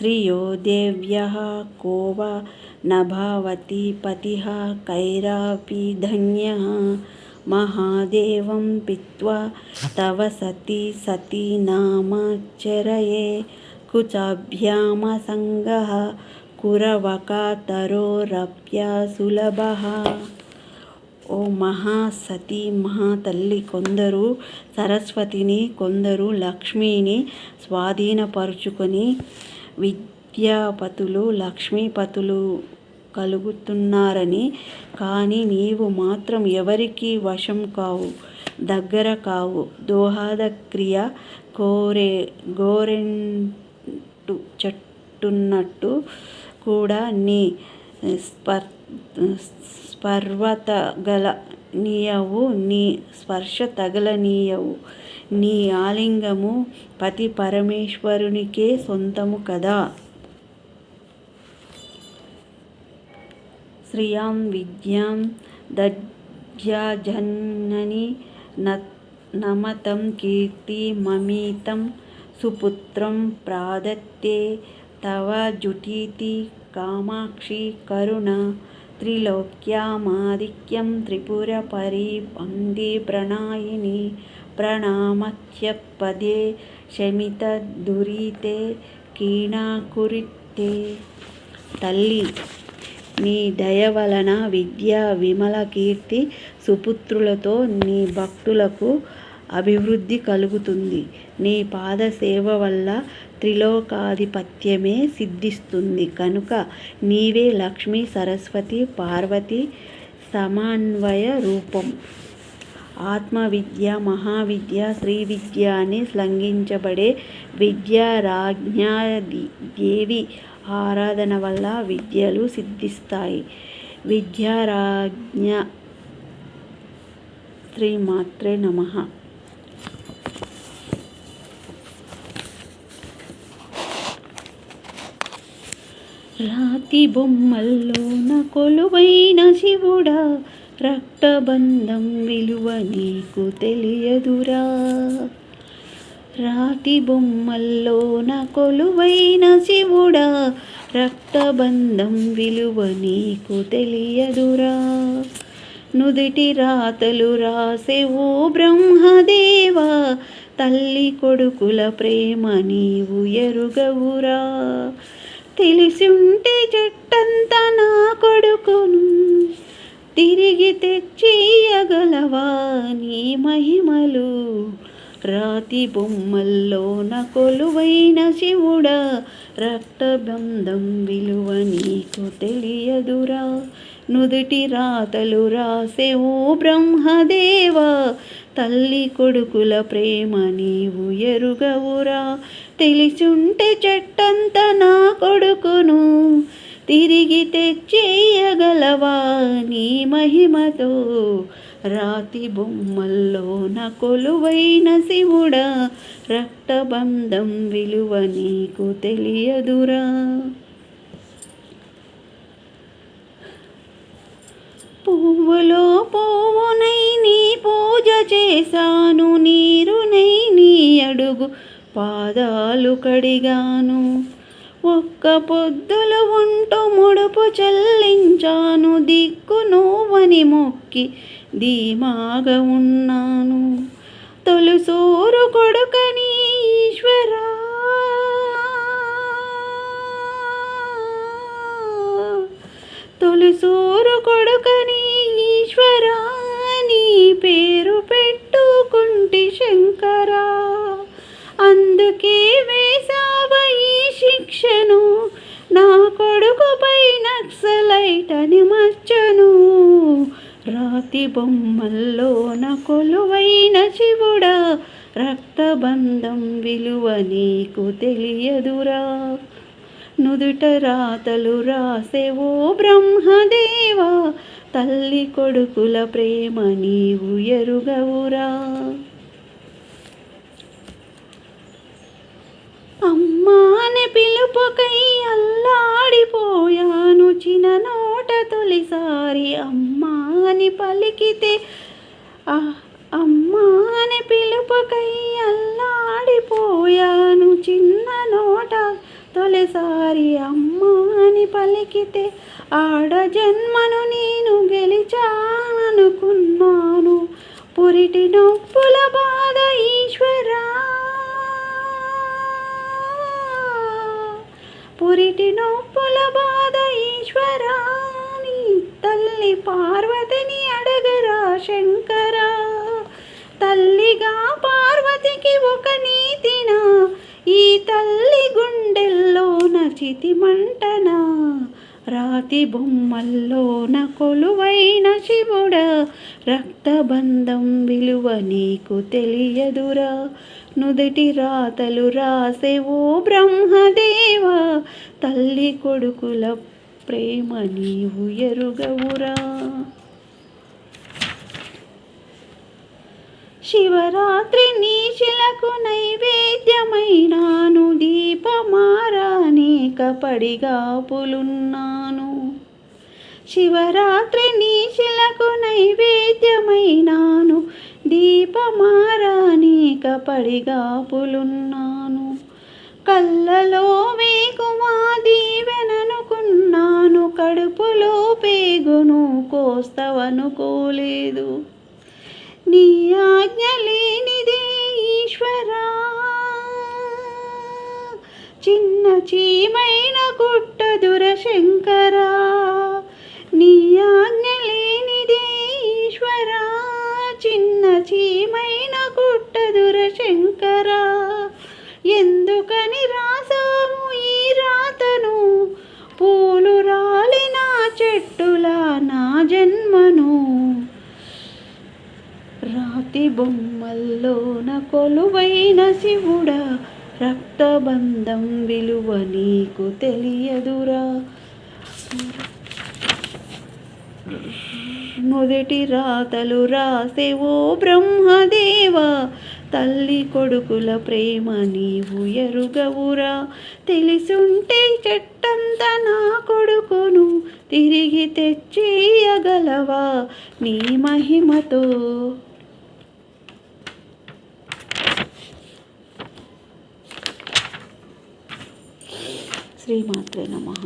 స్త్రియో దేవ్యः को वा न भवति पतिः कैरापि धन्यः महादेवं पीत्वा तव सति सती नामाचरये कुचाभ्यामसङ्गः కురవకాతరోరప్యసులభः ఓ మహాసతి మహాతల్లి కొందరు సరస్వతిని కొందరు లక్ష్మిని స్వాధీనపరుచుకొని విద్యాపతులు లక్ష్మీపతులు కలుగుతున్నారని. కానీ నీవు మాత్రం ఎవరికి వశం కావు దగ్గర కావు. దోహాదక్రియ కోరే గోరెంటు చెట్టున్నట్టు కూడా నీ స్పర్ స్పర్వత గల నీయవు నీ స్పర్శ తగలనీయవు. నీ ఆలింగము పతి పరమేశ్వరునికే సొంతము కదా. శ్రియాం విద్యాం దద్యాజనని నమతం కీర్తి మమీతం సుపుత్రం ప్రాదత్తే తవ జుటీతి కామాక్షి కరుణ త్రిలోక్యామాధిక్యం త్రిపురపరి వందే ప్రణాయిని ప్రణామత్యపదే శమితదురితే కీణాకురితే తల్లి నీ దయ వలన విద్య విమల కీర్తి సుపుత్రులతో నీ భక్తులకు అభివృద్ధి కలుగుతుంది. నీ పాద సేవ వల్ల త్రిలోకాధిపత్యమే సిద్ధిస్తుంది. కనుక నీవే లక్ష్మి సరస్వతి పార్వతి సమన్వయ రూపం. ఆత్మవిద్య మహావిద్య శ్రీ విద్య అని శ్లంఘించబడే విద్యారాజ్ఞాదేవి ఆరాధన వల్ల విద్యలు సిద్ధిస్తాయి. విద్యారాజ్ఞ శ్రీమాత్రే నమః. రాతి బొమ్మల్లోన కొలువైన శివుడా రక్తబంధం విలువ నీకు తెలియదురా. రాతి బొమ్మల్లోన కొలువైన శివుడా రక్తబంధం విలువ నీకు తెలియదురా. నుదిటి రాతలు రాసెవు బ్రహ్మదేవా తల్లి కొడుకుల ప్రేమ నీవు ఎరుగవురా. తెలిసింటే చెట్టంతా నా కొడుకును తిరిగి తెచ్చియగలవా నీ మహిమలు? రాతి బొమ్మల్లోన కొలువైన శివుడా రక్తబంధం విలువ నీకు తెలియదురా. నుదుటి రాతలు రాసెవు బ్రహ్మదేవా తల్లి కొడుకుల ప్రేమ నీవు ఎరుగవురా. తెలిసుంటే చెట్టంత నా కొడుకును తిరిగి తెచ్చేయగలవా నీ మహిమతో? రాతి బొమ్మల్లో నా కొలువైన శివుడా రక్తబంధం విలువ నీకు తెలియదురా. పువ్వులో పో చేశాను నీరునై నీ అడుగు పాదాలు కడిగాను. ఒక్క పొద్దుల ఉంటూ ముడుపు చెల్లించాను దిక్కు నువ్వని మొక్కి ధీమాగా ఉన్నాను. తొలుసూరు కొడుకని ఈశ్వరా. తొలుసూరు కొడుకని ఈశ్వరా నీ పేరు నక్సలైట్ మచ్చను రాతి బొమ్మల్లోన కొలువైన శివుడా రక్తబంధం విలువ నీకు తెలియదురా. నుదుట రాతలు రాసేవో బ్రహ్మదేవా తల్లి కొడుకుల ప్రేమ నీవు ఎరుగవురా. అమ్మాని పిలుపుకై అల్లాడిపోయి తొలిసారి తొలిసారి అమ్మాని పలికితే ఆ అమ్మాని పిలుపుకై అల్లాడిపోయాను చిన్న నోట. తొలిసారి ఒక్కసారి అమ్మా అని పలికితే ఆడ జన్మను నేను గెలిచాననుకున్నాను. పురిటి నొప్పుల బాధ ఈశ్వరా. పురిటి నొప్పుల బాధ ఈశ్వరా. తల్లి పార్వతిని అడగరా శంకరా. తల్లిగా పార్వతికి ఒక నీతినా ఈ తల్లి గుండెల్లోన చితిమంటన రాతి బొమ్మల్లోన కొలువైన శివుడ రక్తబంధం విలువ నీకు తెలియదురా. నుదుటి రాతలు రాసేవో బ్రహ్మదేవ తల్లి కొడుకుల ప్రేమ నీవు ఎరుగవురా. శివరాత్రి నీశిలకు నైవేద్యమైనాను దీపమారానేక పడిగాపులున్నాను శివరాత్రి నీశిలకు నైవేద్యమైనాను దీపమారానేక పడిగాపులున్నాను కళ్ళలో లేదు. నీ ఆజ్ఞ లేనిదే ఈశ్వరా. చిన్న చీమైన గుట్ట దురశంకరా. నీ ఆజ్ఞ లేనిదే ఈశ్వరా. చిన్న చీమైన గుట్ట దురశంకరా. ఎందుకని రాసాము ఈ రాతను? పూలు రాలిన చెట్టులా నా జన్మను. మట్టి బొమ్మల్లోన కొలువైన శివుడా రక్తబంధం విలువ నీకు తెలియదురా. మొదటి రాతలు రాసేవో బ్రహ్మదేవ తల్లి కొడుకుల ప్రేమ నీవు ఎరుగవురా. తెలిసుంటే చెట్టంత నా కొడుకును తిరిగి తెచ్చేయగలవా నీ మహిమతో? శ్రీమాత్రే నమః